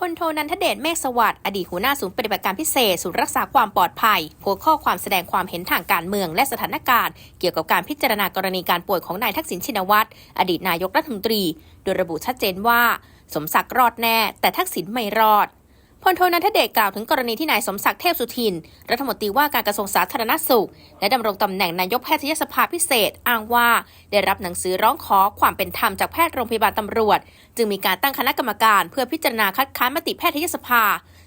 พลโทนันทเดชเมฆสวัสดิ์อดีตหัวหน้าศูนย์ปฏิบัติการพิเศษ ศูนย์รักษาความปลอดภัยโพสข้อความแสดงความเห็นทางการเมืองและสถานการณ์ เกี่ยวกับการพิจารณากรณีการป่วยของนายทักษิณชินวัตรอดีตนายกรัฐมนตรี โดยระบุชัดเจนว่า สมศักดิ์รอดแน่ แต่ทักษิณไม่รอด พลโทนันทเดชกล่าวถึงกรณีที่นายสมศักดิ์เทพสุทิน รัฐมนตรีว่าการกระทรวงสาธารณสุข และดำรงตำแหน่งนายกแพทยสภาพิเศษ อ้างว่า ได้รับหนังสือร้องขอความเป็นธรรมจากแพทย์โรงพยาบาลตำรวจ จึงมีการตั้งคณะกรรมการ เพื่อพิจารณาคัดค้านมติแพทยสภา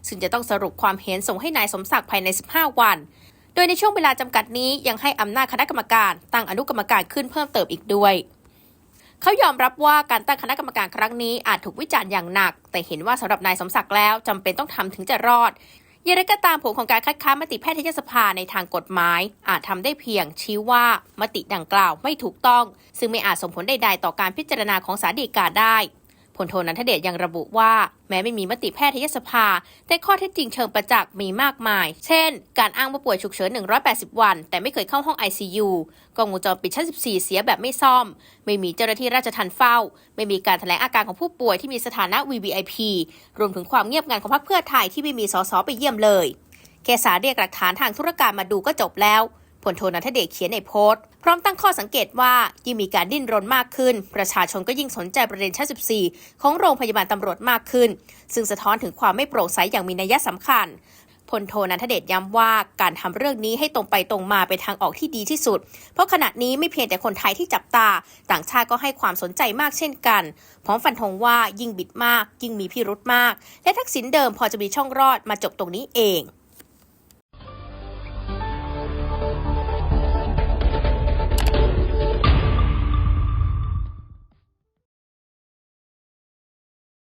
ซึ่งจะต้องสรุปความเห็นส่งให้นายสมศักดิ์ภายใน 15 วัน โดยในช่วงเวลาจำกัดนี้ยังให้อำนาจคณะกรรมการ ตั้งอนุกรรมการขึ้นเพิ่มเติมอีกด้วย เขายอมรับว่าการตั้งคณะกรรมการครั้งนี้อาจถูกวิจารณ์อย่างหนัก แต่เห็นว่าสำหรับนายสมศักดิ์แล้วจำเป็นต้องทำถึงจะรอดอย่างไรก็ตามผลของการคัดค้านมติแพทยสภาในทางกฎหมาย อาจทำได้เพียงชี้ว่ามติดังกล่าวไม่ถูกต้อง ซึ่งไม่อาจส่งผลใดๆต่อการพิจารณาของศาลฎีกาได้ พลโทนันทเดชยังระบุว่า แม้ไม่มีมติแพทยสภา แต่ข้อเท็จจริงเชิงประจักษ์มีมากมาย เช่น การอ้างว่าป่วยฉุกเฉิน 180 วัน แต่ไม่เคยเข้าห้อง ICU กล้องวงจรปิดชั้น 14 เสียแบบไม่ซ่อม ไม่มีเจ้าหน้าที่ราชทัณฑ์เฝ้า ไม่มีการแถลงอาการของผู้ป่วยที่มีสถานะ VVIP รวมถึงความเงียบงันของพรรคเพื่อไทยที่ไม่มีสสไปเยี่ยมเลยแค่สาเรียกหลักฐานทางธุรการมาดูก็จบแล้ว พลโทนันทเดชเขียนในโพสต์ พร้อมตั้งข้อสังเกตว่ายิ่งมีการดิ้นรนมากขึ้น ประชาชนก็ยิ่งสนใจประเด็นชั้น14 ของโรงพยาบาลตำรวจมากขึ้น ซึ่งสะท้อนถึงความไม่โปร่งใสอย่างมีนัยสำคัญพลโทนันทเดชย้ำว่าการทำเรื่องนี้ให้ตรงไปตรงมาเป็นทางออกที่ดีที่สุด เพราะขณะนี้ไม่เพียงแต่คนไทยที่จับตา ต่างชาติก็ให้ความสนใจมากเช่นกัน พร้อมฟันธงว่ายิ่งบิดมาก ยิ่งมีพิรุธมาก และทักษิณเดิมพอจะมีช่องรอดมาจบตรงนี้เอง